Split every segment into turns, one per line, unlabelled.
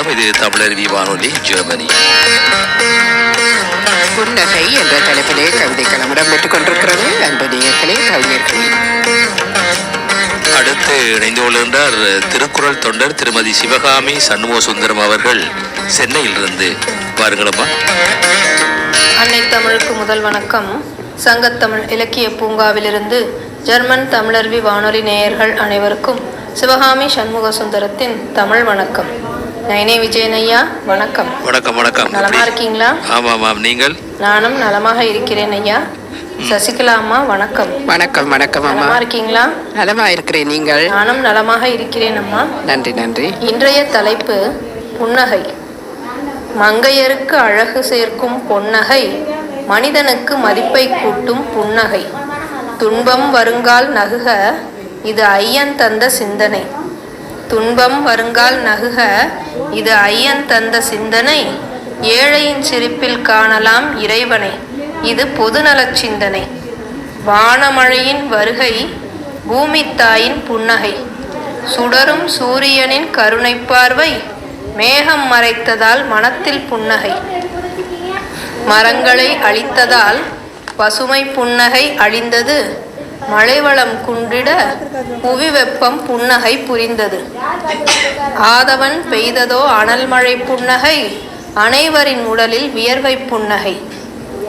வணக்கம். இது தமிழருவி வானொலி ஜெர்மனி.
புன்னகை என்ற தலைப்பிலே கவிதை களம் இடம்பெற்றுக் கொண்டிருக்கிறது. அன்பு நேயர்களே கவிஞர்களே.
அடுத்து இணைந்து கொள்கின்றார் திருக்குறள் தொண்டர் திருமதி சிவகாமி சண்முக சுந்தரம் அவர்கள் சென்னையிலிருந்து. பாருங்களம்மா
அன்னை தமிழுக்கு முதல் வணக்கம். சங்கத்தமிழ் இலக்கிய பூங்காவிலிருந்து ஜெர்மன் தமிழருவி வானொலி நேயர்கள் அனைவருக்கும் சிவகாமி சண்முக சுந்தரத்தின் தமிழ் வணக்கம். நயனே விஜயன் ஐயா வணக்கம்.
வணக்கம் வணக்கம்.
நலமா இருக்கீங்களா?
ஆமாம் ஆமாம் நீங்கள்?
நானும் நலமாக இருக்கிறேன் ஐயா. சசிகலா அம்மா வணக்கம்.
வணக்கம் வணக்கம் அம்மா.
நலமா இருக்கீங்களா?
நலமா இருக்கிறேன் நீங்கள்?
நானும் நலமாக இருக்கிறேன் அம்மா.
நன்றி நன்றி.
இன்றைய தலைப்பு புன்னகை. மங்கையருக்கு அழகு சேர்க்கும் பொன்னகை மனிதனுக்கு மதிப்பை கூட்டும் புன்னகை. துன்பம் வருங்கால் நகுக இது ஐயன் தந்த சிந்தனை. துன்பம் வருங்கால் நகுக இது ஐயன் தந்த சிந்தனை. ஏழையின் சிரிப்பில் காணலாம் இறைவனை இது பொதுநலச் சிந்தனை. வானமழையின் வருகை பூமித்தாயின் புன்னகை. சுடரும் சூரியனின் கருணை பார்வை மேகம் மறைத்ததால் மனத்தில் புன்னகை. மரங்களை அழித்ததால் பசுமை புன்னகை அழிந்தது. மழைவளம் குன்றிட புவி வெப்பம் புன்னகை புரிந்தது. ஆதவன் பெய்ததோ அனல் மழை புன்னகை அனைவரின் உடலில் வியர்வை புன்னகை.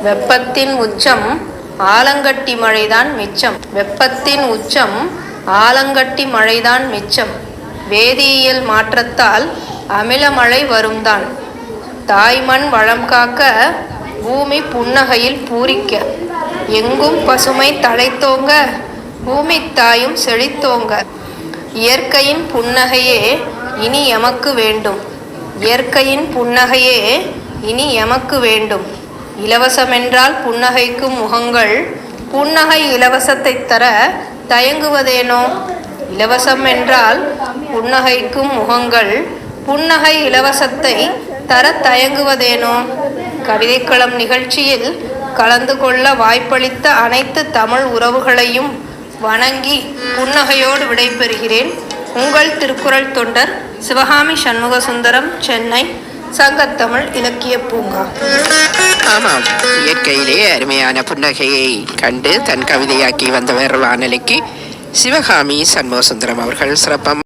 வெப்பத்தின் உச்சம் ஆலங்கட்டி மழைதான் மிச்சம். வெப்பத்தின் உச்சம் ஆலங்கட்டி மழைதான் மிச்சம். வேதியியல் மாற்றத்தால் அமில மழை வரும்தான். தாய்மண் வளம் காக்க பூமி புன்னகையில் பூரிக்க. எங்கும் பசுமை தழைத்தோங்க பூமி தாயும் செழித்தோங்க. இயற்கையின் புன்னகையே இனி எமக்கு வேண்டும். இயற்கையின் புன்னகையே இனி எமக்கு வேண்டும். இலவசமென்றால் புன்னகைக்கும் முகங்கள் புன்னகை இலவசத்தை தர தயங்குவதேனோ? இலவசம் என்றால் புன்னகைக்கும் முகங்கள் புன்னகை இலவசத்தை தர தயங்குவதேனோ? கவிதைக்களம் நிகழ்ச்சியில் கலந்து கொள்ள வாய்ப்பளித்த அனைத்து தமிழ் உறவுகளையும் வணங்கி புன்னகையோடு விடைபெறுகிறேன். உங்கள் திருக்குறள் தொண்டர் சிவகாமி சண்முக சுந்தரம் சென்னை சங்கத்தமிழ் இலக்கிய பூங்கா.
ஆமாம் இயற்கையிலே அருமையான புன்னகையை கண்டு தன் கவிதையாக்கி வந்தவர் வானொலிக்கு சிவகாமி சண்முக சுந்தரம் அவர்கள் சிறப்பம்.